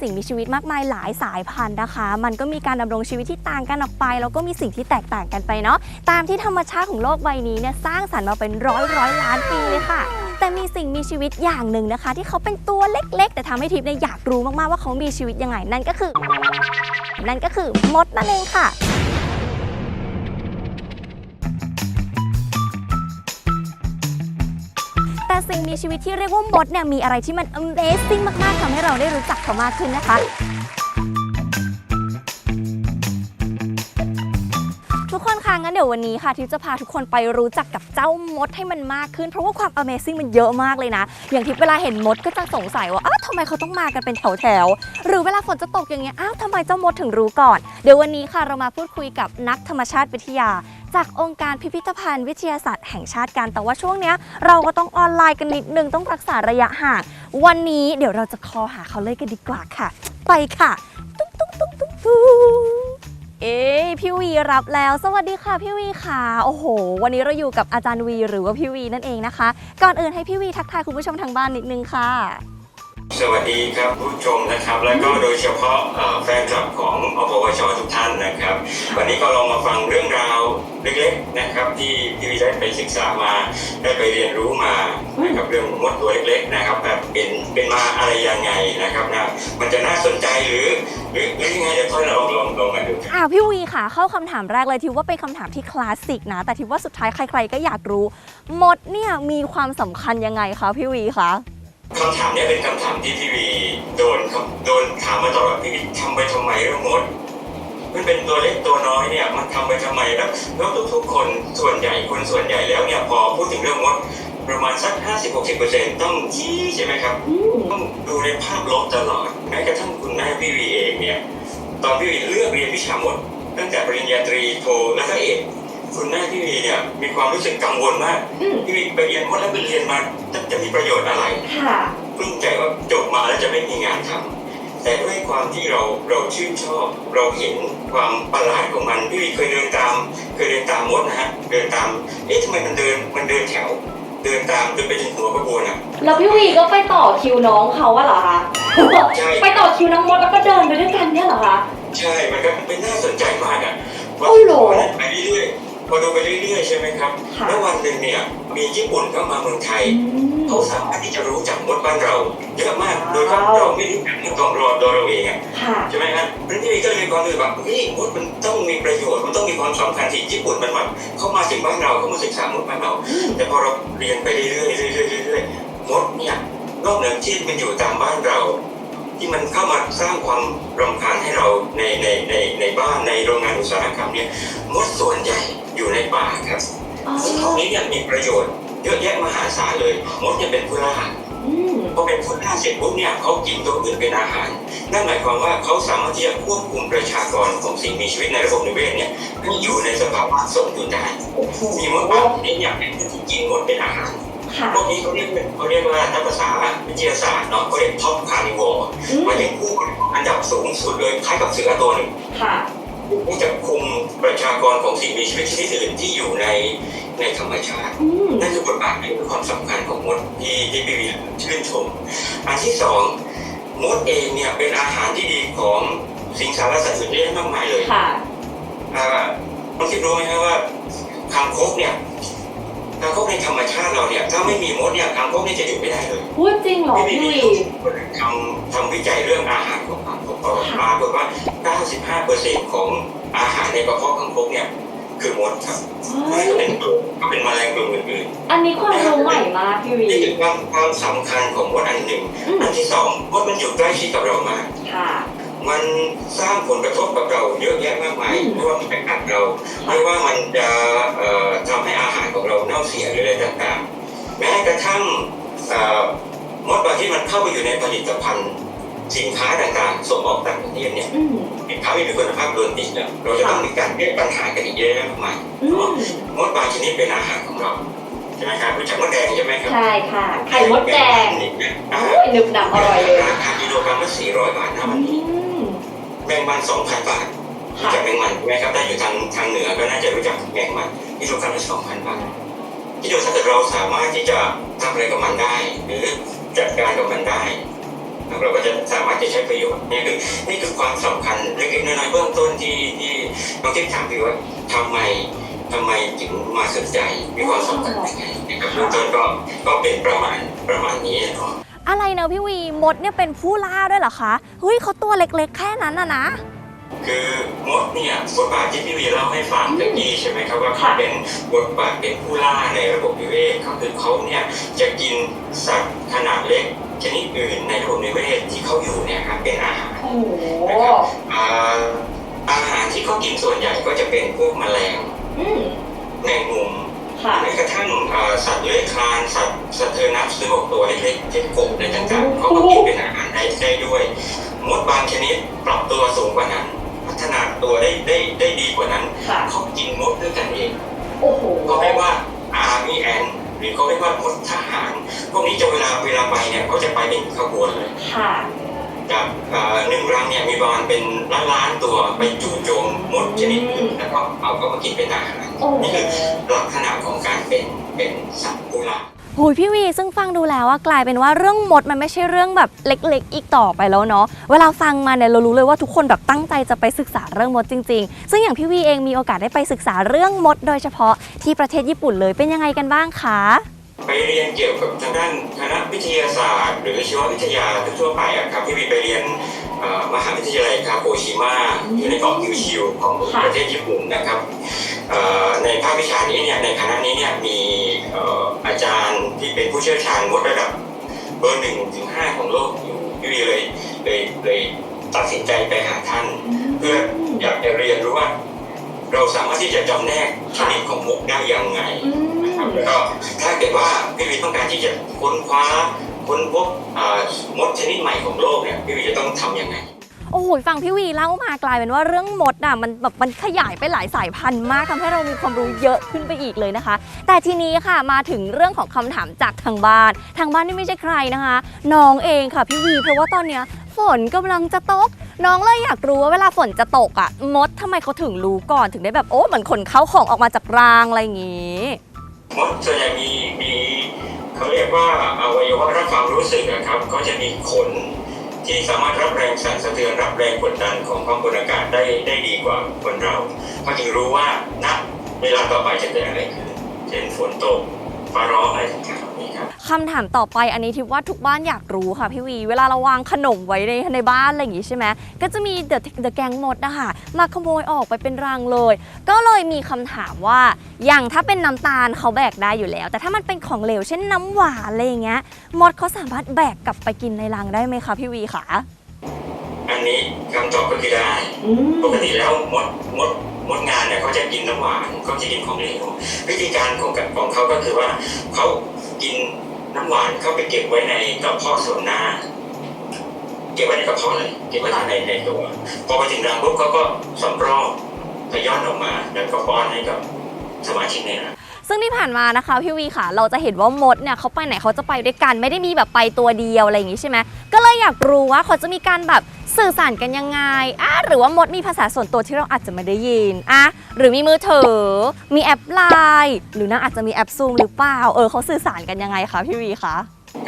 สิ่งมีชีวิตมากมายหลายสายพันธุ์นะคะ มันก็มีการดำรงชีวิตที่ต่างกันออกไป แล้วก็มีสิ่งที่แตกต่างกันไปเนาะตามที่ธรรมชาติของโลกใบนี้เนี่ยสร้างสรรค์มาเป็นร้อยร้อยล้านปีเลยค่ะแต่มีสิ่งมีชีวิตอย่างหนึ่งนะคะ ที่เขาเป็นตัวเล็ก ๆ แต่ทำให้ทิพย์เนี่ยอยากรู้มากๆว่าเขามีชีวิตยังไง นั่นก็คือ นั่นก็คือมดนั่นเองค่ะ สิ่งมีชีวิตที่เรียกว่ามดเนี่ยมีอะไรที่มัน Amazing มากๆทำให้เราได้รู้จักเขามากขึ้นนะคะ กคนคะงั้นเดี๋ยววันนี้ค่ะทิพย์จะพาทุกคนไปรู้จักกับเจ้ามดให้มันมากขึ้น เพราะว่าความ Amazing มันเยอะมากเลยนะ อย่างทิพย์เวลาเห็นมดก็จะสงสัยว่าอ้าวทำไมเขาต้องมากันเป็นแถวๆหรือเวลาฝนจะตกอย่างเงี้ยอ้าวทำไมเจ้ามดถึงรู้ก่อน เดี๋ยววันนี้ค่ะเรามาพูดคุยกับนักธรรมชาติวิทยา จากองค์การพิพิธภัณฑ์วิทยาศาสตร์แห่งชาติกันแต่ว่าช่วงเนี้ยเราก็ต้องออนไลน์กันนิดนึงต้องรักษาระยะห่างวันนี้เดี๋ยวเราจะคอหาเขาเลยกันดีกว่าค่ะ ไปค่ะตุ๊กตุ๊กตุ๊กตุ๊กตุ๊ก เอ๊พี่วีรับแล้ว สวัสดีค่ะพี่วีค่ะโอ้โห วันนี้เราอยู่กับอาจารย์วี หรือว่าพี่วีนั่นเองนะคะ ก่อนอื่นให้พี่วีทักทายคุณผู้ชมทางบ้านนิดนึงค่ะ สวัสดีครับผู้ชมนะครับ และก็โดยเฉพาะเอ่อแฟนคลับของอปวชทุกท่านนะครับ วันนี้ก็ลองมาฟังเรื่องราวเล็กๆนะครับ ที่ที่วิได้ไปศึกษามาได้ไปเรียนรู้มานะครับเรื่องมดตัวเล็กๆนะครับแบบเป็นเป็นมาอะไรยังไงนะครับนะมันจะน่าสนใจหรือหรือหรือยังไงเดี๋ยวค่อยลอง องลองมาดูกันอ่าพี่วีค่ะ เข้าคำถามแรกเลยทิวว่าเป็นคำถามที่คลาสสิกนะ แต่ทิวว่าสุดท้ายใคร ๆ ก็อยากรู้มดเนี่ยมีความสำคัญยังไงคะพี่วีคะคำถามเนี้เป็นคำถามที่พี่วีโดนครับโดนถามมาตลอดพี่วีทำไปทำไมเรื่องมด มันเป็นตัวเล็กตัวน้อยเนี่ยมันทำไปทำไมแล้วแล้วทุกๆคนส่วนใหญ่คนส่วนใหญ่แล้วเนี่ยพอพูดถึงเรื่องมด ประมาณสัก 50-60%ต้องชี้ใช่ไหมครับ ต้องดูในภาพลบตลอดแม้กระทั่งคุณแม่พี่วีเองเนี่ย ตอนพี่วีเลือกเรียนวิชามด ตั้งแต่ปริญญาตรีโทและก็เอกคุณแม่พี่วีเนี่ยมีความรู้สึกกังวลมากอืมพี่วีไปเรียนมดแล้วไปเรียนมาจะจะมีประโยชน์อะไรค่ะปลื้มใจว่าจบมาแล้วจะไม่มีงานทำแต่ด้วยความที่เราเราชื่นชอบ เราเห็นความประหลาดของมันพี่วีเคยเดินตาม เคยเดินตามมดนะฮะเดินตามเอ๊ะทำไมมันเดินมันเดินแถว เดินตามจนไปถึงหัวขบวนอะ แล้วพี่วีก็ไปต่อคิวน้องเขาอะเหรอคะใช่ ไปต่อคิวน้องมดแล้วก็เดินไปด้วยกันเนี่ยเหรอคะ ใช่ มันก็เป็นน่าสนใจมากอะโอ้โหพอไปเรื่อยๆ พอดูไปเรื่อยๆใช่ไหมครับค่ะ แล้ววันหนึ่งเนี่ยมีญี่ปุ่นเข้ามาเมืองไทยเขาสามารถที่จะรู้จักมดบ้านเราเยอะมาก โดยที่เราไม่รู้จักมดของเราตัวเราเองอะค่ะ ใช่ไหมครับเพราะฉะนั้นพี่ก็เลยมีความรู้สึกว่าเฮ้ยมดมันต้องมีประโยชน์มันต้องมีความสำคัญที่ญี่ปุ่นมันแบบเข้ามาถึงบ้านเราเข้ามาศึกษามดบ้านเราแต่พอเราเรียนไปเรื่อยๆเรื่อยๆเรื่อยๆมดเนี่ยนอกเหนือที่มันอยู่ตามบ้านเราที่มันเข้ามา สร้างความรำคาญให้เราในในในในบ้านในโรงงานอุตสาหกรรมเนี่ยมดส่วนใหญ่อยู่ในป่าครับอ๋อซึ่งตรงนี้เนี่ยมีประโยชน์เยอะแยะมหาศาลเลยมดเนี่ยเป็นผู้ล่าอืมพอเป็นผู้ล่าเสร็จปุ๊บเนี่ยเขากินตัวอื่นเป็นอาหาร นั่นหมายความว่าเขาสามารถที่จะควบคุมประชากรของสิ่งมีชีวิตในระบบนิเวศเนี่ยให้อยู่ในสภาวะสมดุลได้โอ้โหมีมดบางชนิดเนี่ยเป็นผู้ที่กินมดเป็นอาหาร ค่ะ พวกนี้เขาเรียกเป็นเขาเรียกว่าตามภาษาวิทยาศาสตร์เนาะเขาเรียกท็อปคาร์นิวอร์อืมหมายถึงผู้อันดับสูงสุดเลยคล้ายกับเสือตัวหนึ่งค่ะ ที่จะคุมประชากรของสิ่งมีชีวิตชนิดอื่นที่อยู่ในในธรรมชาติ อืม นั่นคือบทบาทและคือความสำคัญของมดที่ที่พี่วีชื่นชม อันที่สองมดเองเนี่ยเป็นอาหารที่ดีของสิงสารสัตว์อื่นเยอะมากมายเลยค่ะ อ่าต้องคิดรู้ไหมครับว่าคางคกเนี่ย คางคกในธรรมชาติเราเนี่ยถ้าไม่มีมดเนี่ยคางคกเนี่ยจะอยู่ไม่ได้เลยพูดจริงเหรอพี่พี่วีวีทำทำวิจัยเรื่องอาหารของคางคกเอาปรากฏว่า 95%ของอาหารในกระเพาะคางคกเนี่ยคือมดครับเฮ้ไม่ยก็เป็นกลุ่มก็เป็นแมลงกลุ่มอื่นอันนี้ความรู้ใหม่มากพี่วีๆนี่คือความความสำคัญของมดอันหนึ่งอืมอันที่สองมดมันอยู่ใกล้ชิดกับเรามากค่ะ มันสร้างผลกระทบกับเราเยอะแยะมากมายอืมไม่ว่ามันจะกัดเราไม่ว่ามันจะเอ่อทำให้อาหารของเราเน่าเสียหรืออะไรต่างๆ แม้กระทั่งเอ่อมดบางที่มันเข้าไปอยู่ในผลิตภัณฑ์สินค้าต่างๆส่งออกต่างประเทศเนี่ยอืมสินค้าไม่มีคุณภาพโดนติดเนี่ยเราจะต้องมีการแก้ปัญหากันอีกเยอะแยะมากมายอืมมดบางชนิดเป็นอาหารของเราใช่ไหมครับรู้จักมดแดงใช่ไหมครับใช่ค่ะไข่มดแดงอ่าโอ้ยนึบหนับอร่อยเลยราคากิโลกรัมละ400บาทนะวันนี้ อืมแมงมัน2,000บาทรู้ค่ะจักแมงมันไหมครับถ้าอยู่ทางทางเหนือก็น่าจะรู้จักแมงมันกิโลกรัมละ2,000บาทที่ดูถ้าเกิดเราสามารถที่จะทำอะไรกับมันได้ หรือจัดการกับมันได้เราก็จะสามารถจะใช้ประโยชน์นี่คือนี่คือความสำคัญเล็กๆน้อยๆเบื้องต้นที่ที่น้องทิพย์ถามพี่ว่าทำไมทำไมถึงมาสนใจมีความสำคัญยังไงนะครับเบื้องต้นก็ก็เป็นประมาณประมาณนี้เนาะ อะไรเนอะพี่วีมดเนี่ยเป็นผู้ล่าด้วยเหรอคะเฮ้ยเขาตัวเล็กๆ แค่นั้นน่ะนะ คือมดเนี่ยบทบาทที่พี่วีเล่าให้ฟังตะกี้ใช่ไหมครับว่าเขาเป็นบทบาทเป็นผู้ล่าในระบบนิเวศก็คือเขาเนี่ยจะกินสัตว์ขนาดเล็กชนิดอื่นในระบบนิเวศที่เขาอยู่เนี่ยครับเป็นอาหารโอ้โหอ่าอาหารที่เขากินส่วนใหญ่ก็จะเป็นพวกแมลง อืม แมงมุม ค่ะ แม้กระทั่งอ่าสัตว์เลื้อยคลานสัตว์สัตว์เทอร์นัสหรือพวกตัวเล็กๆเช่นกบอะไรต่างๆเขาก็กินเป็นอาหารได้ได้ด้วยมดบางชนิดปรับตัวสูงกว่านั้น พัฒนาตัวได้ได้ได้ดีกว่านั้นค่ะเขากินมดด้วยกันเองโอ้โหเขาเรียกว่า army ant หรือเขาเรียกว่ามดทหารพวกนี้จะเวลาเวลาไปเนี่ยเขาจะไปเป็นขบวนเลยค่ะจากเอ่อหนึ่งรังเนี่ยมีประมาณเป็นล้านล้านๆตัวไปจู่โจมมดชนิดอื่นแล้วก็เอาเข้ามากินเป็นอาหารโอ้โห นี่คือลักษณะของการเป็นเป็นสัตว์ผู้ล่าโอ้ยพี่วีซึ่งฟังดูแล้วว่ากลายเป็นว่าเรื่องมดมันไม่ใช่เรื่องแบบเล็ก ๆ อีกต่อไปแล้วเนาะเวลาฟังมาเนี่ยเรารู้เลยว่าทุกคนแบบตั้งใจจะไปศึกษาเรื่องมดจริง ๆ ซึ่งอย่างพี่วีเองมีโอกาสได้ไปศึกษาเรื่องมด โดยเฉพาะที่ประเทศญี่ปุ่นเลยเป็นยังไงกันบ้างคะ ไปเรียนเกี่ยวกับทางด้านคณะวิทยาศาสตร์ หรือชีววิทยาทั่วๆไปอะครับพี่วีไปเรียนเอ่อมหาวิทยาลัยคาโกชิมะอยู่ในเกาะคิวชิวของประเทศญี่ปุ่นนะครับเอ่อ ในภาควิชานี้เนี่ยในคณะนี้เนี่ยมีอาจารย์ที่เป็นผู้เชี่ยวชาญมดระดับเบอร์หนึ่งถึงห้าของโลกอยู่พี่วีเลยเลยเลยตัดสินใจไปหาท่าน เพื่ออยากจะเรียนรู้ว่า เราสามารถที่จะจำแนกชนิดของมดได้ยังไงนะครับแล้วก็ถ้าเกิดว่าพี่วีต้องการที่จะค้นคว้าค้นพบมดชนิดใหม่ของโลกเนี่ยพี่วีจะต้องทำยังไง โอ้โหฟังพี่วีเล่ามากลายเป็นว่าเรื่องมดอะมันแบบมันขยายไปหลายสายพันธุ์มากทำให้เรามีความรู้เยอะขึ้นไปอีกเลยนะคะ แต่ทีนี้ค่ะมาถึงเรื่องของคำถามจากทางบ้าน ทางบ้านนี่ไม่ใช่ใครนะคะน้องเองค่ะพี่วีเพราะว่าตอนเนี้ยฝนกำลังจะตก น้องเลยอยากรู้ว่าเวลาฝนจะตกอะมดทำไมเขาถึงรู้ก่อนถึงได้แบบโอ้เหมือนขนเข้าของออกมาจากรางอะไรอย่างงี้มดส่วนใหญ่มีมีเขาเรียกว่าอวัยวะรับความรู้สึกนะครับ ก็จะมีขน ที่สามารถรับแรงสั่นสะเทือนรับแรงกดดันของความกดอากาศได้ได้ดีกว่าคนเราเขาจึงรู้ว่าณเวลาต่อไปจะเกิดอะไรขึ้นเช่นฝนตกฟ้าร้องอะไรต่าง คำถามต่อไปอันนี้ทิพว่าทุกบ้านอยากรู้ค่ะพี่วี เวลาเราวางขนมไว้ในในบ้านอะไรอย่างงี้ใช่ไหมก็จะมีเดอะเดอะแกงมดนะคะมาขโมยออกไปเป็นรังเลย ก็เลยมีคำถามว่าอย่างถ้าเป็นน้ำตาลเขาแบกได้อยู่แล้ว แต่ถ้ามันเป็นของเหลวเช่นน้ำหวานอะไรอย่างเงี้ยมดเขาสามารถแบกกลับไปกินในรังได้ไหมคะพี่วีคะอันนี้คำตอบก็คือได้ อืมปกติแล้วมดมดมดงานเนี่ยเขาจะกินน้ำหวานเขาจะกินของเหลววิธีการของของเขาก็คือว่าเขากิน น้ำหวานเข้าไปเก็บไว้ในกระเพาะส่วนหน้า เก็บไว้ในกระเพาะเลยเก็บไว้ในในตัว พอไปถึงรังปุ๊บเขาก็สำรอกพย้อนออกมา แล้วก็ป้อนให้กับสมาชิกในรัง ซึ่งที่ผ่านมานะคะพี่วีค่ะ เราจะเห็นว่ามดเนี่ยเขาไปไหนเขาจะไปด้วยกัน ไม่ได้มีแบบไปตัวเดียวอะไรอย่างงี้ใช่ไหมก็เลยอยากรู้ว่าเขาจะมีการแบบสื่อสารกันยังไงอะหรือว่ามดมีภาษาส่วนตัวที่เราอาจจะไม่ได้ยินอะหรือมีมือถือ มีแอปไลน์หรือนางอาจจะมีแอปซูมหรือเปล่าเออเขาสื่อสารกันยังไงคะพี่วีคะ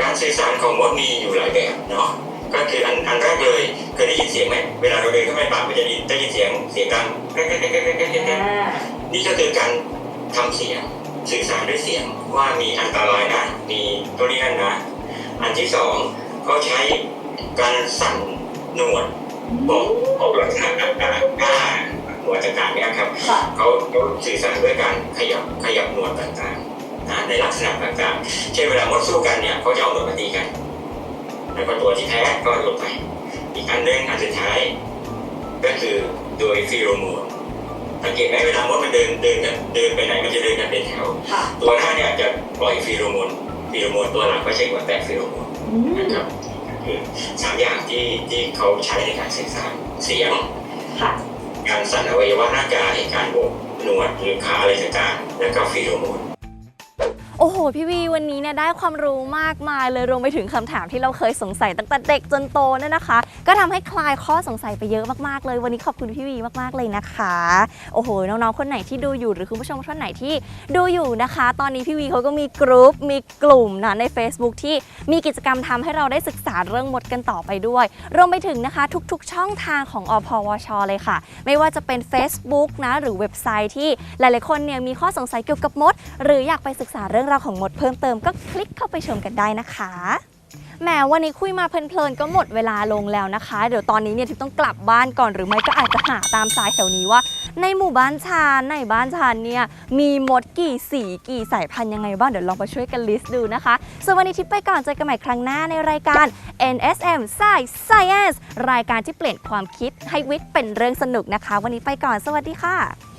การสื่อสารของมดมีอยู่หลายแบบเนาะก็คืออันอันแรกเลยเคยได้ยินเสียงไหมเวลาเราเดินเข้าไปป่ามันจะได้ยินได้ยินเสียงเสียงดังแก๊กแก๊กแก๊กแก๊กแก๊กแก๊กแก๊กอ่านี่ก็คือการทำเสียง สื่อสารด้วยเสียงว่ามีอันตรายนะมีตัวนี้นั่นนะ อันที่สองเขาใช้การสั่นหนวดบอกบอกลักษณะต่างๆอ่าหนวดต่างๆเนี่ยครับค่ะเขาเขาสื่อสารด้วยการขยับขยับหนวดต่างๆนะในลักษณะต่างๆ เช่นเวลามดสู้กันเนี่ยเขาจะเอาหนวดมาตีกัน แล้วก็ตัวที่แพ้ก็หลุดไป อีกอันหนึงอันสุดท้ายก็คือโดยฟีโรโมน สังเกตไหมเวลามดมันเดินเดินกันเดินไปไหนมันจะเดินกันเป็นแถวค่ะตัวหน้าเนี่ยจะปล่อยฟีโรโมนฟีโรโมนตัวหลังก็ใช้หัวแตกฟีโรโมนอืมนะครับคือสามอย่างที่ที่เขาใช้ในการสื่อสารเสียงค่ะการสั่นอวัยวะร่างกายการโบกหนวดหรือขาอะไรต่างๆแล้วก็ฟีโรโมน โอ้โห พี่วีวันนี้เนี่ยได้ความรู้มากมายเลยรวมไปถึงคำถามที่เราเคยสงสัยตั้งแต่เด็กจนโตเนี่ยนะคะ ก็ทำให้คลายข้อสงสัยไปเยอะมากๆเลย วันนี้ขอบคุณพี่วีมากๆเลยนะคะ โอ้โห น้องๆคนไหนที่ดูอยู่หรือคุณผู้ชมท่านไหนที่ดูอยู่นะคะ ตอนนี้พี่วีเขาก็มีกรุ๊ปมีกลุ่มนะใน Facebook ที่มีกิจกรรมทำให้เราได้ศึกษาเรื่องมดกันต่อไปด้วย รวมไปถึงนะคะทุก ๆ ช่องทางของอพวช เลยค่ะ ไม่ว่าจะเป็น Facebook นะหรือเว็บไซต์ที่หลายๆคนเนี่ยมีข้อสงสัยเกี่ยวกับมด หรืออยากไปศึกษาเรื่องราวของมดเพิ่มเติมก็คลิกเข้าไปชมกันได้นะคะแหมวันนี้คุยมาเพลินๆก็หมดเวลาลงแล้วนะคะ เดี๋ยวตอนนี้เนี่ยทิพต้องกลับบ้านก่อนหรือไม่ก็อาจจะหาตามสายแถวนี้ว่า ในหมู่บ้านชานในบ้านชานเนี่ยมีมดกี่สีกี่สายพันธุ์ยังไงบ้างเดี๋ยวลองไปช่วยกันลิสต์ดูนะคะส่วนวันนี้ทิพย์ไปก่อนเจอกันใหม่ครั้งหน้าในรายการ NSM Science Science รายการที่เปลี่ยนความคิดให้วิทย์เป็นเรื่องสนุกนะคะ วันนี้ไปก่อนสวัสดีค่ะ